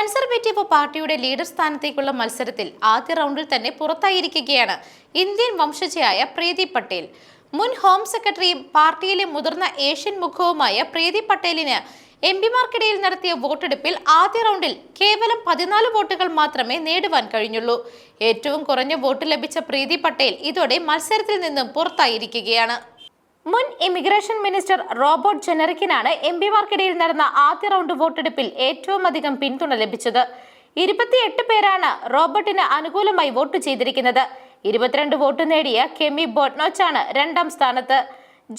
Conservative പാർട്ടിയുടെ leader സ്ഥാനത്തേക്കുള്ള മത്സരത്തിൽ ആദ്യ റൗണ്ടിൽ തന്നെ പുറത്തായിരിക്കുകയാണ് ഇന്ത്യൻ വംശജയായ പ്രീതി പട്ടേൽ. മുൻ ഹോം സെക്രട്ടറിയും പാർട്ടിയിലെ മുതിർന്ന ഏഷ്യൻ മുഖവുമായ പ്രീതി പട്ടേലിന് എം പിമാർക്കിടയിൽ നടത്തിയ വോട്ടെടുപ്പിൽ ആദ്യ റൗണ്ടിൽ കേവലം പതിനാല് വോട്ടുകൾ മാത്രമേ നേടുവാൻ കഴിഞ്ഞുള്ളൂ. ഏറ്റവും കുറഞ്ഞ വോട്ട് ലഭിച്ച പ്രീതി പട്ടേൽ ഇതോടെ മത്സരത്തിൽ നിന്നും പുറത്തായിരിക്കുകയാണ്. മുൻ ഇമിഗ്രേഷൻ മിനിസ്റ്റർ റോബർട്ട് ജെനറിക്കിനാണ് എം പിമാർക്കിടയിൽ നടന്ന ആദ്യ റൗണ്ട് വോട്ടെടുപ്പിൽ ഏറ്റവും അധികം പിന്തുണ ലഭിച്ചത്. ഇരുപത്തിയെട്ട് പേരാണ് റോബർട്ടിന് അനുകൂലമായി വോട്ട് ചെയ്തിരിക്കുന്നത്. ഇരുപത്തിരണ്ട് വോട്ട് നേടിയ കെമി ബോട്ട്നോച്ചാണ് രണ്ടാം സ്ഥാനത്ത്.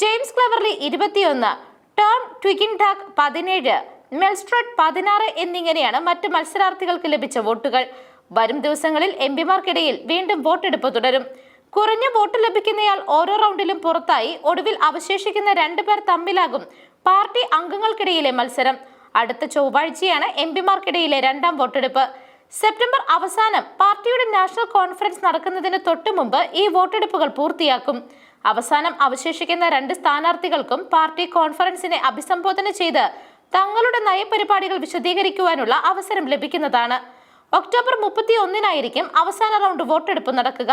ജെയിംസ് ക്ലവർലി ഇരുപത്തിയൊന്ന് ടോം ട്വിഗിൻഡാക് പതിനേഴ് മെൽസ്ട്രഡ് പതിനാറ് എന്നിങ്ങനെയാണ് മറ്റ് മത്സരാർത്ഥികൾക്ക് ലഭിച്ച വോട്ടുകൾ. വരും ദിവസങ്ങളിൽ എം പിമാർക്കിടയിൽ വീണ്ടും വോട്ടെടുപ്പ് തുടരും. കുറഞ്ഞ വോട്ട് ലഭിക്കുന്നയാൾ ഓരോ റൗണ്ടിലും പുറത്തായി ഒടുവിൽ അവശേഷിക്കുന്ന രണ്ടുപേർ തമ്മിലാകും പാർട്ടി അംഗങ്ങൾക്കിടയിലെ മത്സരം. അടുത്ത ചൊവ്വാഴ്ചയാണ് എം പിമാർക്കിടയിലെ രണ്ടാം വോട്ടെടുപ്പ്. സെപ്റ്റംബർ അവസാനം പാർട്ടിയുടെ നാഷണൽ കോൺഫറൻസ് നടക്കുന്നതിന് തൊട്ടു മുമ്പ് ഈ വോട്ടെടുപ്പുകൾ പൂർത്തിയാക്കും. അവസാനം അവശേഷിക്കുന്ന രണ്ട് സ്ഥാനാർത്ഥികൾക്കും പാർട്ടി കോൺഫറൻസിനെ അഭിസംബോധന ചെയ്ത് തങ്ങളുടെ നയപരിപാടികൾ വിശദീകരിക്കുവാനുള്ള അവസരം ലഭിക്കുന്നതാണ്. ഒക്ടോബർ മുപ്പത്തി ഒന്നിനായിരിക്കും അവസാന റൗണ്ട് വോട്ടെടുപ്പ് നടക്കുക.